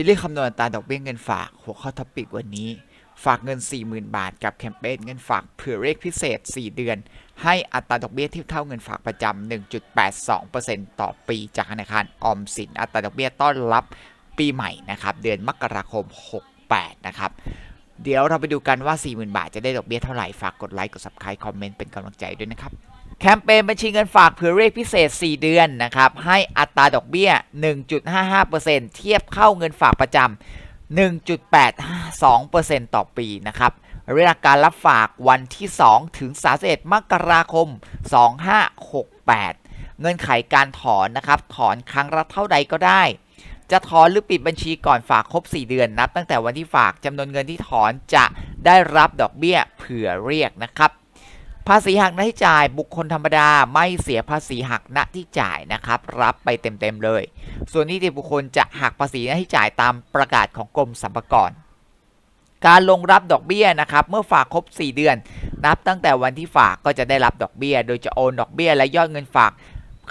ซีรีส์คำนวณอัตราดอกเบี้ยเงินฝากหัวข้อท็อปิกวันนี้ ฝากเงิน 40,000 บาท กับแคมเปญเงินฝากเผื่อเลขพิเศษ 4 เดือน ให้อัตราดอกเบี้ยเทียบเท่าเงินฝากประจำ 1.82%ต่อปีจากธนาคารออมสินอัตราดอกเบี้ยต้อนรับปีใหม่นะครับเดือนมกราคม 68 นะครับเดี๋ยวเราไปดูกันว่า 40,000 บาทจะได้ดอกเบี้ยเท่าไหร่ฝากกดไลค์กด subscribe คอมเมนต์เป็นกำลังใจด้วยนะครับ แคมเปญบัญชีเงินฝากเผื่อเลขพิเศษ 4 เดือนนะครับ ให้อัตราดอกเบี้ย 1.55%เทียบเข้าเงินฝากประจำ1.82%ต่อปีนะครับเวลาการรับฝากวันที่ 2 ถึง 31 มกราคม 2568 เงื่อนไขการถอนนะครับ ถอนครั้งละเท่าใดก็ได้ จะถอนหรือปิดบัญชีก่อนฝากครบ 4 เดือนนับ ตั้งแต่วันที่ฝากจำนวนเงินที่ถอนจะได้รับดอกเบี้ยเผื่อเรียกนะครับ ภาษีหักหน้าที่จ่ายบุคคลธรรมดาไม่เสียภาษีหักหน้าที่จ่ายนะครับ รับไปเต็มๆเลย ส่วนนิติบุคคลจะหักภาษีหน้าที่จ่ายตามประกาศของกรมสรรพากรการลงรับดอกเบี้ยนะครับ เมื่อฝากครบ 4 เดือน นับตั้งแต่วันที่ฝากก็จะได้รับดอกเบี้ย โดยจะโอนดอกเบี้ยและยอดเงินฝาก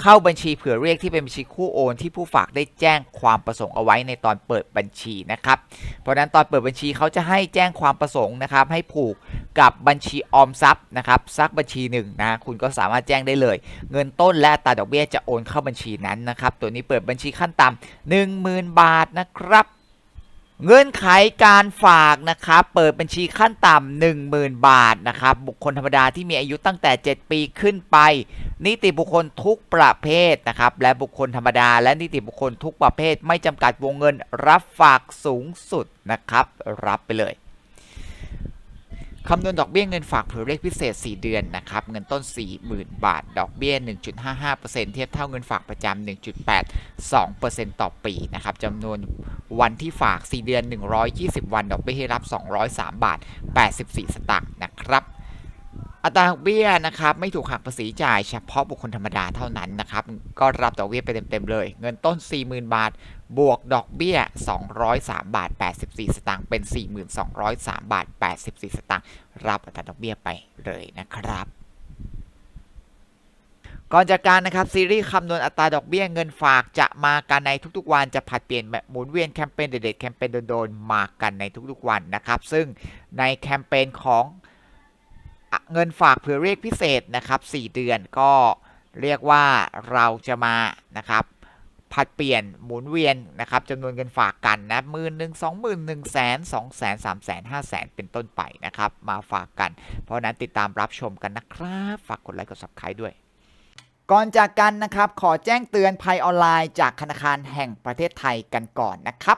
เข้าบัญชีเผื่อเรียกที่เป็นบัญชีคู่โอน ที่ผู้ฝากได้แจ้งความประสงค์เอาไว้ในตอนเปิดบัญชีนะครับ เพราะนั้นตอนเปิดบัญชีเขาจะให้แจ้งความประสงค์นะครับ ให้ผูกกับบัญชีออมทรัพย์นะครับซักบัญชีหนึ่งนะคุณก็สามารถแจ้งได้เลย เงินต้นและอัตาดอกเบี้ยจะโอนเข้าบัญชีนั้นนะครับ ตัวนี้เปิดบัญชีขั้นต่ำหนึ่งหมื่นบาทนะครับ เงื่อนไขการฝากนะครับ เปิดบัญชีขั้นต่ำ10,000 บาทนะครับ บุคคลธรรมดาที่มีอายุตั้งแต่ 7 ปีขึ้นไป นิติบุคคลทุกประเภทนะครับ และบุคคลธรรมดา และนิติบุคคลทุกประเภท ไม่จำกัดวงเงินรับฝากสูงสุดนะครับ รับไปเลย คำนวณดอกเบี้ยเงินฝากเผื่อเลขพิเศษ 4 เดือนนะครับ เงินต้น 40,000 บาท ดอกเบี้ย 1.55%เทียบเท่าเงินฝากประจำ 1.82%ต่อปีนะครับจำนวนวันที่ฝาก 4 เดือน 120 วัน ดอกเบี้ยให้รับ 203 บาท 84 สตางค์นะครับ อัตราดอกเบี้ยนะครับไม่ถูกหักภาษีจ่ายเฉพาะบุคคลธรรมดาเท่านั้นนะครับ ก็รับดอกเบี้ยไปเต็มๆเลย เงินต้น 40,000 บาท บวกดอกเบี้ย 203 บาท 84 สตางค์เป็น 4203 บาท 84 สตางค์รับอัตราดอกเบี้ยไปเลยนะครับก่อนจากการนะครับ ซีรีส์คำนวณอัตราดอกเบี้ยเงินฝากจะมากันในทุกๆวันจะผัดเปลี่ยนแบบหมุนเวียนแคมเปญเด็ดๆแคมเปญโดนๆมากันในทุกๆวันนะครับ ซึ่งในแคมเปญของ เงินฝากเผื่อเรียกพิเศษนะครับ 4 เดือนก็เรียกว่าเราจะมานะครับผัดเปลี่ยนหมุนเวียนนะครับจำนวนเงินฝากกันนะหมื่นหนึ่งสองหมื่นหนึ่งแสนสองแสนสามแสนห้าแสนเป็นต้นไปนะครับ มาฝากกัน เพราะฉะนั้นติดตามรับชมกันนะครับ ฝากกดไลค์กด subscribe ด้วย ก่อนจากกันนะครับ ขอแจ้งเตือนภัยออนไลน์จากธนาคารแห่งประเทศไทยกันก่อนนะครับ